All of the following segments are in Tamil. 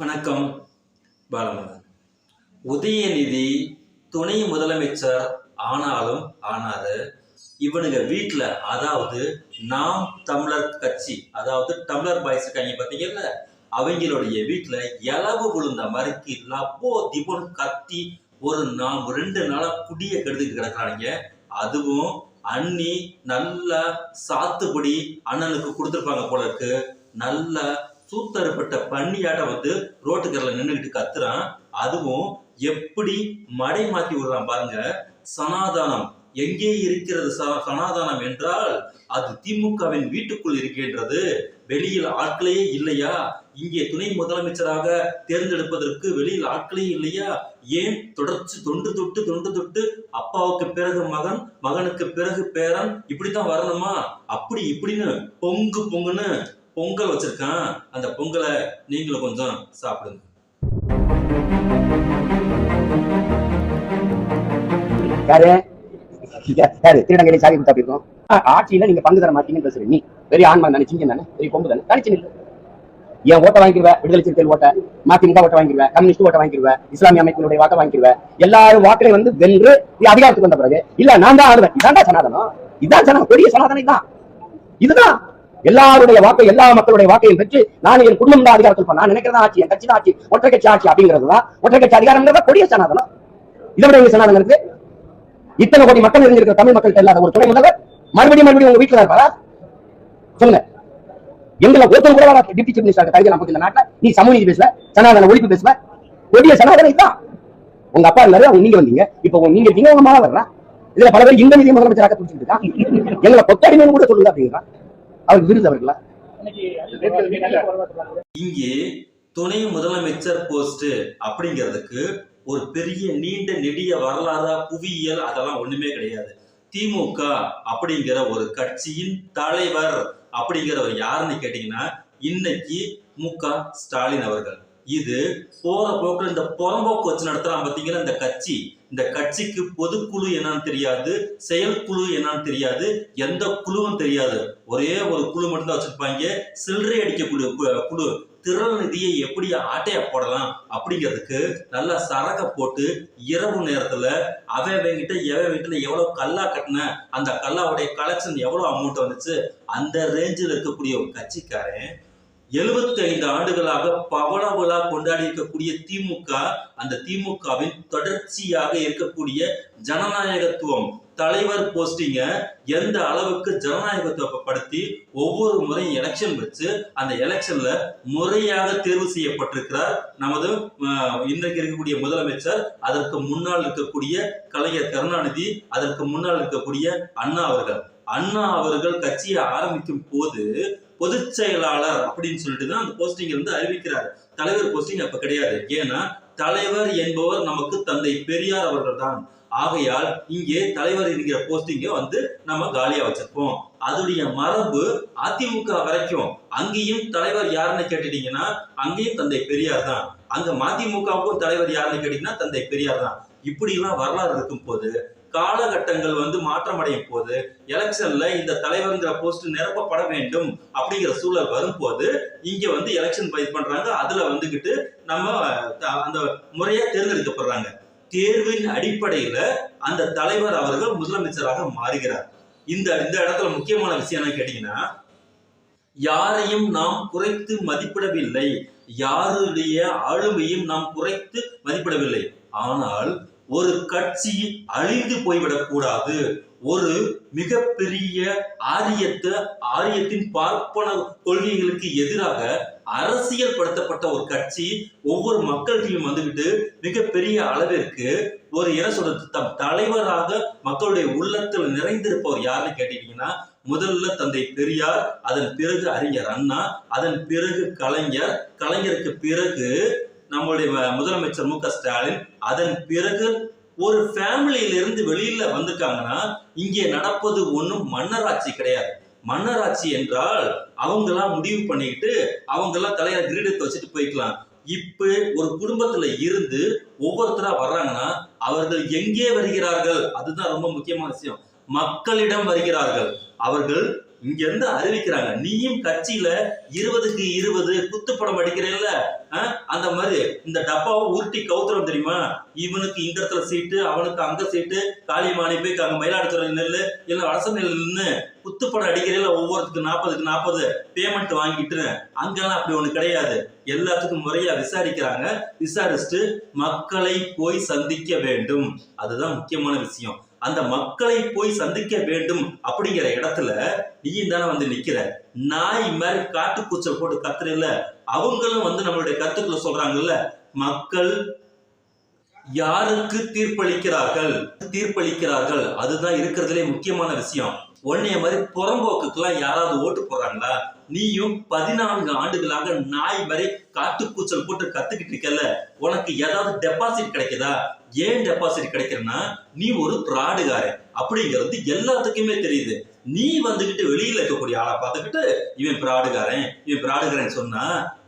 வணக்கம் பாலமுருகன். உதயநிதி துணை முதலமைச்சர் ஆனாலும் ஆனாரு. இவனுங்க வீட்டில் அதாவது நாம் தமிழர் கட்சி அதாவது தமிழர் பாய்ஸ் இருக்காங்க பார்த்தீங்கல்ல அவங்களுடைய வீட்டில் இலவு விழுந்த மறுக்கி லப்போ திபோன் கத்தி ஒரு நாம் ரெண்டு நாளாக குடிய கெடுத்து கிடக்குறாங்க அதுவும் அண்ணி நல்லா சாத்துப்படி அண்ணனுக்கு கொடுத்துருப்பாங்க போல இருக்கு. நல்ல சூத்தரப்பட்ட பன்னியாட்டம் வந்து ரோட்டுக்கரில் நின்றுக்கிட்டு கத்துறான். அதுவும் எப்படி மடை மாத்தி விடுறான் பாருங்க. சனாதானம். எங்கே இருக்கிறது ச- சனாதானம் என்றால் அது திமுகவின் வீட்டுக்குள் இருக்கின்றது. வெளியில் ஆட்களே இல்லையா? இங்கே துணை முதலமைச்சராக தேர்ந்தெடுப்பதற்கு வெளியில் ஆட்களே இல்லையா? ஏன் தொடர்ச்சி தொண்டு தொட்டு தொண்டு தொட்டு அப்பாவுக்கு பிறகு மகன் மகனுக்கு பிறகு பேரன் இப்படித்தான் வரணுமா? அப்படி இப்படின்னு பொங்கு பொங்குன்னு பொங்கல் வச்சிருக்கேன். அந்த பொங்கலை நீங்களும் கொஞ்சம் சாப்பிடுங்க. யாரு? யாரு? திருநங்கை சாவி கொடுத்தா இருக்கும்? ஆட்சியில நீங்க பங்கு தர மாட்டீங்கன்னு பேசுறீங்க. நீ பெரிய ஆன்மா தானே சிங்கம் தானே? பெரிய கொம்பு தானே? தனிச்சு நில்லு. என் ஓட்ட வாங்கிடுவேன் விடுதலை சிறுத்தைகள் ஓட்ட. மதிமுக ஓட்ட வாங்கிடுவேன் கம்யூனிஸ்ட் ஓட்ட வாங்கிடுவேன் இஸ்லாமிய அமைப்பினுடைய வாக்க வாங்கிடுவேன் எல்லாரும் வாக்களையும் வந்து வென்று அதிகாரத்துக்கு வந்த பிறகு இல்ல நான் தான் ஆடுவேன் இதான் சனாதனம். இதான் சனாதனம். பெரிய சனாதனம் தான் இதுதான். எல்லாருடைய வாக்கை எல்லா மக்களுடைய வாக்கையும் பெற்று நான் என் குடும்பம் தான் அதிகாரத்தில் நான் நினைக்கிறதா ஆட்சி என் கட்சி தான் ஆட்சி ஒற்றை கட்சி ஆட்சி அப்படிங்கிறது தான். ஒற்றை கட்சி அதிகாரம்ங்கிறத கொடிய சனாதனம். இதை விட எங்க சனாதனம் இருக்கு? இத்தனை கோடி மக்கள் இருந்திருக்கிற தமிழ் மக்கள் இல்லாத ஒரு துணை முதல்வர் மறுபடியும் மறுபடியும் உங்க வீட்டுல இருப்பாரா? சொல்லுங்க. எங்களை ஒருத்தர் கூட வர டிப்டி சீஃப் மினிஸ்டர் தகுதி நமக்கு இந்த நாட்டில். நீ சமூக நீதி பேசுவ சனாதன ஒழிப்பு பேசுவ. கொடிய சனாதனம் இதுதான். உங்க அப்பா இருந்தாரு அவங்க நீங்க வந்தீங்க. இப்போ நீங்க இருக்கீங்க உங்க மாமா வர்றா இதுல பல பேர் இந்த நிதி முதலமைச்சராக பிடிச்சிட்டு இருக்கான் எங்களை கொத்தடிமைன்னு கூட சொல்லுங்க அப்படிங்கிறான் அவருக்கு விருது அவர்களா இங்கே துணை முதலமைச்சர் போஸ்ட் அப்படிங்கிறதுக்கு ஒரு பெரிய நீண்ட நெடிய வரலாறா புவியியல் அதெல்லாம் ஒண்ணுமே கிடையாது. திமுக அப்படிங்கிற ஒரு கட்சியின் தலைவர் அப்படிங்கிறவர் யாருன்னு கேட்டீங்கன்னா இன்னைக்கு மு க. ஸ்டாலின் அவர்கள். இது போற போக்குல இந்த புறம்போக்கு வச்சு நடத்துறான் பாத்தீங்கன்னா இந்த கட்சி. இந்த கட்சிக்கு பொதுக்குழு என்னன்னு தெரியாது செயற்குழு என்னன்னு தெரியாது எந்த குழுவும் தெரியாது. ஒரே ஒரு குழு மட்டும்தான் வச்சிருப்பாங்க. சில்லறை அடிக்கக்கூடிய கு- குழு. திரள் நிதியை எப்படி ஆட்டையா போடலாம் அப்படிங்கிறதுக்கு நல்லா சரக போட்டு இரவு நேரத்துல அவன் எவ எவன் வீட்டுல எவ்வளவு கல்லா கட்டின அந்த கல்லாவுடைய கலெக்ஷன் எவ்வளவு அமௌண்ட் வந்துச்சு அந்த ரேஞ்சில் இருக்கக்கூடிய ஒரு கட்சிக்காரன் 75 ஐந்து ஆண்டுகளாக பவள விழா கொண்டாடி இருக்கக்கூடிய திமுக அந்த திமுகவின் தொடர்ச்சியாக இருக்கக்கூடிய ஜனநாயகத்துவம் தலைவர் போஸ்டிங்க எந்த அளவுக்கு ஜனநாயகத்துவப்படுத்தி ஒவ்வொரு முறையும் எலெக்ஷன் வச்சு அந்த எலெக்ஷன்ல முறையாக தேர்வு செய்யப்பட்டிருக்கிறார். நமது இன்றைக்கு இருக்கக்கூடிய முதலமைச்சர் அதற்கு முன்னால் இருக்கக்கூடிய கலைஞர் கருணாநிதி அதற்கு முன்னால் இருக்கக்கூடிய அண்ணா அவர்கள். அண்ணா அவர்கள் கட்சியை ஆரம்பிக்கும் போது பொதுச் செயலாளர் அப்படின்னு சொல்லிட்டு தான் அந்த போஸ்டிங் வந்து அறிவிக்கிறார். தலைவர் போஸ்டிங் அப்ப கிடையாது. ஏன்னா தலைவர் என்பவர் நமக்கு தந்தை பெரியார் அவர்கள் தான் ஆகையால் இங்கே தலைவர் இருக்கிற போஸ்டிங்க வந்து நம்ம காலியா வச்சிருப்போம். அதோடைய மரபு அதிமுக வரைக்கும் அங்கேயும் தலைவர் யாருன்னு கேட்டுட்டீங்கன்னா அங்கேயும் தந்தை பெரியார் தான். அங்க மதிமுகவுக்கும் தலைவர் யாருன்னு கேட்டீங்கன்னா தந்தை பெரியார் தான். இப்படி எல்லாம் வரலாறு இருக்கும் போது காலகட்டங்கள் வந்து மாற்றமடையும் போது எலெக்ஷன்ல இந்த தலைவர்ங்கிற போஸ்ட் நிரப்பப்பட வேண்டும் அப்படிங்கிற சூழல் வரும்போது இங்க வந்து எலெக்ஷன் பதிவு பண்றாங்க. அதுல வந்துகிட்டு நம்ம த- அந்த முறையா தேர்ந்தெடுக்கப்படுறாங்க. தேர்வின் அடிப்படையில அந்த தலைவர் அவர்கள் முதலமைச்சராக மாறுகிறார். இந்த இந்த இடத்துல முக்கியமான விஷயம் என்ன கேட்டீங்கன்னா யாரையும் நாம் குறைத்து மதிப்பிடவில்லை. யாருடைய ஆளுமையும் நாம் குறைத்து மதிப்பிடவில்லை. ஆனால் ஒரு கட்சி அழிந்து போய்விடக் கூடாது. ஒரு மிகப்பெரிய ஆரியத்தை ஆரியத்தின் பார்ப்பன கொள்கைகளுக்கு எதிராக அரசியல் படுத்தப்பட்ட ஒரு கட்சி ஒவ்வொரு மக்கள்கிட்டையும் வந்துகிட்டு மிகப்பெரிய அளவிற்கு ஒரு என்ன சொல்றது தம் தலைவராக மக்களுடைய உள்ளத்தில் நிறைந்திருப்பவர் யாருன்னு கேட்டீங்கன்னா முதல்ல தந்தை பெரியார் அதன் பிறகு அறிஞர் அண்ணா அதன் பிறகு கலைஞர் கலைஞருக்கு பிறகு நம்மளுடைய ம- முதலமைச்சர் மு க ஸ்டாலின் அதன் பிறகு ஒரு ஃபேமிலியிலிருந்து வெளியில வந்திருக்காங்கன்னா இங்கே நடப்பது ஒன்றும் மன்னராட்சி கிடையாது. மன்னராட்சி என்றால் அவங்கெல்லாம் முடிவு பண்ணிக்கிட்டு அவங்கெல்லாம் தலையில கிரீடத்தை வச்சுட்டு போய்க்கலாம். இப்ப ஒரு குடும்பத்துல இருந்து ஒவ்வொருத்தரா வர்றாங்கன்னா அவர்கள் எங்கே வருகிறார்கள்? அதுதான் ரொம்ப முக்கியமான விஷயம். மக்களிடம் வருகிறார்கள். அவர்கள் இங்க இருந்து அறிவிக்கிறாங்க. நீயும் கட்சியில இருபதுக்கு இருபது குத்துப்படம் அடிக்கிறேன்ல அந்த மாதிரி இந்த டப்பாவை உருட்டி கவுத்துறோம் தெரியுமா? இவனுக்கு இந்த இடத்துல சீட்டு அவனுக்கு அங்க சீட்டு காளியமானி போய் அங்க மயிலாடுதுறை நெல் இல்ல அரச நெல் நின்று குத்துப்படம் அடிக்கிறேன்ல ஒவ்வொருத்துக்கு நாற்பதுக்கு நாற்பது பேமெண்ட் வாங்கிட்டு அங்கெல்லாம் அப்படி ஒண்ணு கிடையாது. எல்லாத்துக்கும் முறையா விசாரிக்கிறாங்க. விசாரிச்சுட்டு மக்களை போய் சந்திக்க வேண்டும். அதுதான் முக்கியமான விஷயம். அந்த மக்களை போய் சந்திக்க வேண்டும் அப்படிங்கிற இடத்துல நீயும் தானே வந்து நிக்கிற. நாய் மாதிரி காட்டு கூச்சல் போட்டு கத்துறல அவங்களும் வந்து நம்மளுடைய கருத்துக்களை சொல்றாங்கல்ல. மக்கள் யாருக்கு தீர்ப்பளிக்கிறார்கள்? தீர்ப்பளிக்கிறார்கள். அதுதான் இருக்கிறதுலே முக்கியமான விஷயம். உன்னைய மாதிரி புறம்போக்குக்கெல்லாம் யாராவது ஓட்டு போடுறாங்களா? நீயும் பதினான்கு ஆண்டுகளாக நாய் மாதிரி காட்டுக்கூச்சல் போட்டு கத்துக்கிட்டு இருக்கல உனக்கு ஏதாவது டெபாசிட் கிடைக்குதா? ஏன் டெபாசிட் கிடைக்கிறனா நீ ஒரு பிராடுகாரன் அப்படிங்கிறது எல்லாத்துக்குமே தெரியுது. நீ வந்துகிட்டு வெளியில இருக்கக்கூடிய ஆளை பார்த்துக்கிட்டு இவன் பிராடுகாரன் இவன் பிராடுகாரன் சொன்னா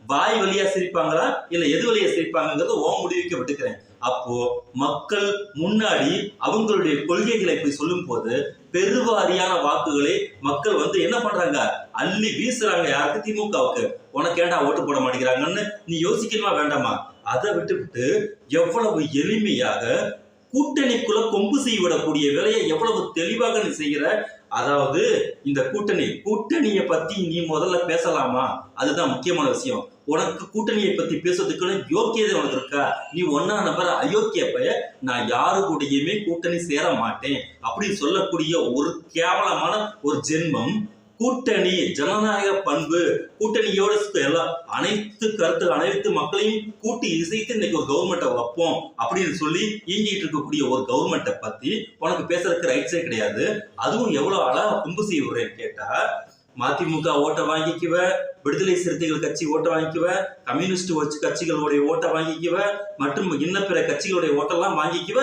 வாய் வழியா சிரிப்பாங்களா? இல்ல எது வழியா சிரிப்பாங்கிறத ஓ முடிவுக்கு விட்டுக்கிறேன். அப்போ மக்கள் முன்னாடி அவங்களுடைய கொள்கைகளை போய் சொல்லும் போது பெருவாரியான வாக்குகளை மக்கள் வந்து என்ன பண்றாங்க? அள்ளி வீசுறாங்க. யாருக்கு? திமுகவுக்கு. உனக்கு ஏண்டா ஓட்டு போட மாட்டேங்கிறாங்கன்னு நீ யோசிக்கணுமா வேண்டாமா? அதை விட்டுவிட்டு எவ்வளவு எளிமையாக கூட்டணிக்குள்ள கொம்பு செய்ய விடக்கூடிய வேலையை எவ்வளவு தெளிவாக நீ செய்கிற? அதாவது இந்த கூட்டணி கூட்டணியை பத்தி நீ முதல்ல பேசலாமா? அதுதான் முக்கியமான விஷயம். உனக்கு கூட்டணியை பத்தி பேசுறதுக்குன்னு யோக்கியதை உனக்கு இருக்கா? நீ ஒன்னா நபர் அயோக்கிய பைய நான் யாரு கூடயுமே கூட்டணி சேர மாட்டேன். அப்படின்னு சொல்லக்கூடிய ஒரு கேவலமான ஒரு ஜென்மம் கூட்டணி ஜனநாயக பண்பு கூட்டணியோட எல்லாம் அனைத்து கருத்து அனைத்து மக்களையும் கூட்டி இசைத்து இன்னைக்கு ஒரு கவர்மெண்ட்டை வைப்போம் அப்படின்னு சொல்லி இயங்கிட்டு இருக்கக்கூடிய ஒரு கவர்மெண்ட்டை பத்தி உனக்கு பேசுறதுக்கு ரைட்ஸே கிடையாது. அதுவும் எவ்வளவு அழகா கும்பு செய்ய கேட்டா மதிமுக ஓட்டை வாங்கிக்குவ விடுதலை சிறுத்தைகள் கட்சி ஓட்டை வாங்கிக்குவ கம்யூனிஸ்ட் வச்சு கட்சிகளுடைய ஓட்டை வாங்கிக்குவ மற்றும் இன்ன பிற கட்சிகளுடைய ஓட்டெல்லாம் வாங்கிக்குவ.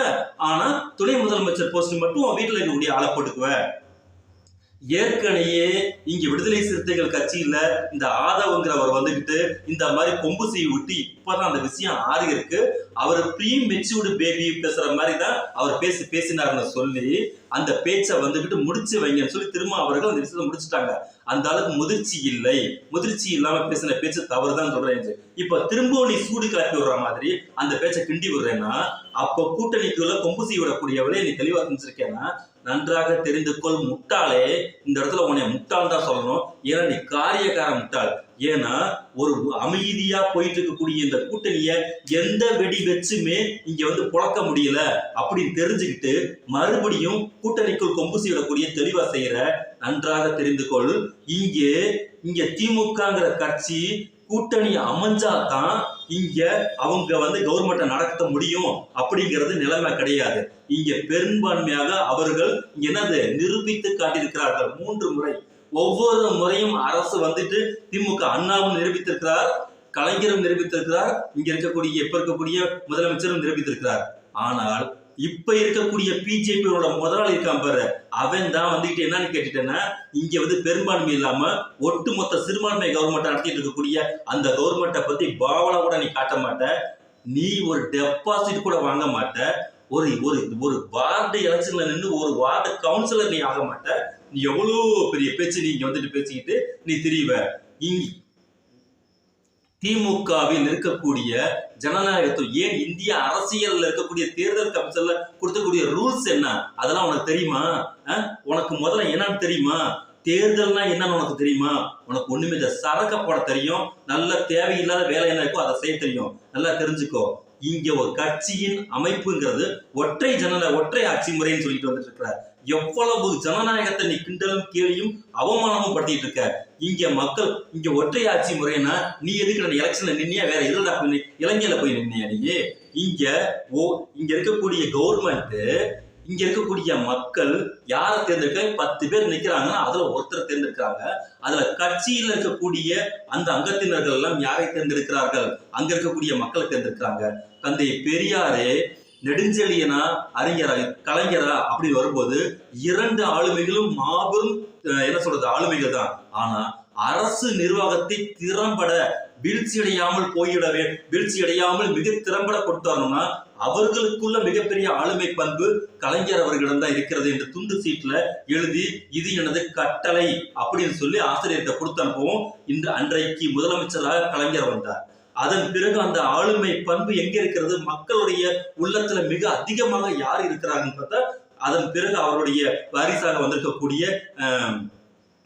ஆனா துணை முதலமைச்சர் போஸ்ட் மட்டும் உன் வீட்டுல இருக்கக்கூடிய ஆளை போட்டுக்குவ. ஏற்கனவே இங்க விடுதலை சிறுத்தைகள் கட்சியில இந்த ஆதவங்கிறவர் வந்துகிட்டு இந்த மாதிரி கொம்பு செய்ய விட்டு இப்பதான் அந்த விஷயம் ஆறி இருக்கு அவர் ப்ரீ மெச்சூர்டு பேபி பேசுற மாதிரி தான் அவர் பேசி பேசினார்னு சொல்லி அந்த பேச்சை வந்துகிட்டு முடிச்சு வைங்கன்னு சொல்லி திரும்ப அவர்கள் அந்த விஷயத்தை முடிச்சுட்டாங்க. அந்த அளவுக்கு முதிர்ச்சி இல்லை. முதிர்ச்சி இல்லாம பேசின பேச்சு தவறு தான் சொல்றேன் இப்ப திரும்பவும் நீ சூடு காப்பி விடுற மாதிரி அந்த பேச்சை கிண்டி விடுறேன்னா அப்போ கூட்டணிக்குள்ள கொம்பு செய்ய விடக்கூடியவளே நீ தெளிவா தெரிஞ்சிருக்கேன்னா நன்றாக தெரிந்து கொள் முட்டாளே. இந்த இடத்துல உன்னை முட்டாள் தான் சொல்லணும். ஏன்னா நீ காரியக்கார முட்டாள். ஏன்னா ஒரு அமைதியா போயிட்டு இருக்கக்கூடிய இந்த கூட்டணிய எந்த வெடி வச்சுமே இங்க வந்து புழக்க முடியல அப்படின்னு தெரிஞ்சுக்கிட்டு மறுபடியும் கூட்டணிக்குள் கொம்பு செய்யக்கூடிய தெளிவா செய்யற நன்றாக தெரிந்து கொள். இங்கே இங்க திமுகங்கிற கட்சி கூட்டணி அமைஞ்சாதான் இங்க அவங்க வந்து கவர்மெண்ட்டை நடத்த முடியும் அப்படிங்கிறது நிலைமை கிடையாது. இங்க பெரும்பான்மையாக அவர்கள் இங்க என்னது நிரூபித்து காட்டியிருக்கிறார்கள். மூன்று முறை. ஒவ்வொரு முறையும் அரசு வந்துட்டு திமுக அண்ணாவும் நிரூபித்திருக்கிறார் கலைஞரும் நிரூபித்திருக்கிறார் இங்க இருக்கக்கூடிய இப்ப இருக்கக்கூடிய முதலமைச்சரும் நிரூபித்திருக்கிறார். ஆனால் இப்ப இருக்கக்கூடிய பிஜேபியோட முதலாளி இருக்கான் பாரு. அவன் தான் வந்துட்டு என்னன்னு கேட்டுட்டேன்னா இங்க வந்து பெரும்பான்மை இல்லாம ஒட்டுமொத்த சிறுபான்மை கவர்மெண்ட் நடத்திட்டு இருக்கக்கூடிய அந்த கவர்மெண்ட்டை பத்தி பாவலா கூட நீ காட்ட மாட்ட. நீ ஒரு டெபாசிட் கூட வாங்க மாட்ட. ஒரு ஒரு ஒரு வார்டு எலெக்ஷன்ல நின்று ஒரு வார்டு கவுன்சிலர் நீ ஆக மாட்ட. நீ எவ்வளோ பெரிய பேச்சு நீ இங்க வந்துட்டு பேசிக்கிட்டு நீ தெரியுவ இங்க திமுகவில் இருக்கக்கூடிய ஜனநாயகத்தை ஏன் இந்திய அரசியல்ல இருக்கக்கூடிய தேர்தல் கமிஷன்ல கொடுத்தக்கூடிய ரூல்ஸ் என்ன? அதெல்லாம் உனக்கு தெரியுமா? உனக்கு முதல்ல என்னன்னு தெரியுமா? தேர்தல்னா என்னன்னு உனக்கு தெரியுமா? உனக்கு ஒண்ணுமே சரக்க போட தெரியும். நல்ல தேவையில்லாத வேலை என்ன இருக்கோ அதை செய்ய தெரியும். நல்லா தெரிஞ்சுக்கோ. இங்க ஒரு கட்சியின் அமைப்புங்கிறது ஒற்றை ஜனநாயக ஒற்றை ஆட்சி முறைன்னு சொல்லிட்டு வந்துட்டு இருக்கிறார். எவ்வளவு ஜனநாயகத்தை நீ கிண்டலும் கேலியும் அவமானமும் படுத்திட்டு இருக்க? இங்க மக்கள் இங்க ஒற்றை ஆட்சி முறைன்னா நீ எதுக்கு எலெக்ஷன்ல நின்னியா? வேற எதுலடா போய் இலங்கையில போய் நின்னியா நீ? இங்க ஓ இங்க இருக்கக்கூடிய கவர்மெண்ட் இங்க இருக்கக்கூடிய மக்கள் யாரை தேர்ந்தெடுக்க? பத்து பேர் நிக்கிறாங்கன்னா அதுல ஒருத்தர் தேர்ந்தெடுக்கிறாங்க. அதுல கட்சியில் இருக்கக்கூடிய அந்த அங்கத்தினர்கள் எல்லாம் யாரை தேர்ந்தெடுக்கிறார்கள்? அங்க இருக்கக்கூடிய மக்களை தேர்ந்தெடுக்கிறாங்க. தந்தை பெரியாரே நெடுஞ்செழியனா அறிஞரா கலைஞரா அப்படி வரும்போது இரண்டு ஆளுமைகளும் மாபெரும் என்ன சொல்றது ஆளுமைகள் தான். ஆனா அரசு நிர்வாகத்தை திறம்பட வீழ்ச்சியடையாமல் போயிடவே வீழ்ச்சியடையாமல் மிக திறம்பட கொண்டு வரணும்னா அவர்களுக்குள்ள மிகப்பெரிய ஆளுமை பண்பு கலைஞர் அவர்களிடம் தான் இருக்கிறது என்று துண்டு சீட்ல எழுதி இது எனது கட்டளை அப்படின்னு சொல்லி ஆசிரியர்கிட்ட கொடுத்து அனுப்பவும் இன்று அன்றைக்கு முதலமைச்சராக கலைஞர் வந்தார். அதன் பிறகு அந்த ஆளுமை பண்பு எங்க இருக்கிறது மக்களுடைய உள்ளத்துல மிக அதிகமாக யார் இருக்கிறாங்கன்னு பார்த்தா அதன் பிறகு அவருடைய வாரிசாக வந்திருக்கக்கூடிய அஹ்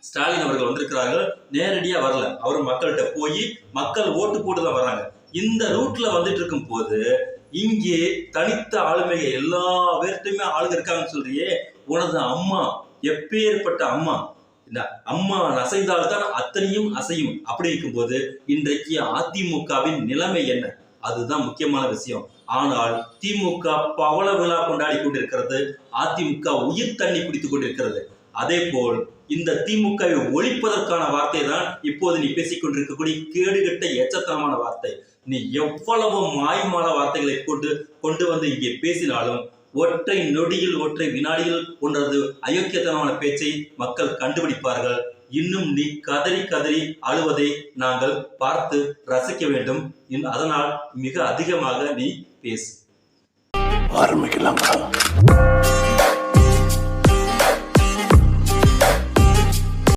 ஸ்டாலின் அவர்கள் வந்திருக்கிறார்கள் நேரடியா வரல. அவர் மக்கள்கிட்ட போய் மக்கள் ஓட்டு போட்டு தான் வராங்க இந்த ரூட்ல வந்துட்டு இருக்கும் போது இங்கே தனித்த ஆளுமைக எல்லா பேர்த்துமே ஆளுங்க இருக்காங்கன்னு சொல்றியே உனது அம்மா எப்பேற்பட்ட அம்மா? இந்த அம்மா அசைந்தால்தான் அத்தனையும் அசையும். அப்படி இருக்கும்போது இன்றைக்கு அதிமுகவின் நிலைமை என்ன? அதுதான் முக்கியமான விஷயம். ஆனால் திமுக பவள விழா கொண்டாடி கொண்டிருக்கிறது அதிமுக உயிர் தண்ணி குடித்துக் கொண்டிருக்கிறது. அதே போல் இந்த திமுகவை ஒழிப்பதற்கான வார்த்தை தான் இப்போது நீ பேசிக் கொண்டிருக்கக்கூடிய கேடுகட்ட எச்சத்தனமான வார்த்தை. நீ எவ்வளவு மாயமான வார்த்தைகளை கொண்டு கொண்டு வந்து இங்கே பேசினாலும் ஒற்றை நொடியில் ஒற்றை வினாடியில் போன்றது அயோக்கியத்தனமான பேச்சை மக்கள் கண்டுபிடிப்பார்கள். இன்னும் நீ கதறி கதறி அழுவதை நாங்கள் பார்த்து ரசிக்க வேண்டும். இன்- அதனால் மிக அதிகமாக நீ பேசு. ஆரம்பிக்கலாமா.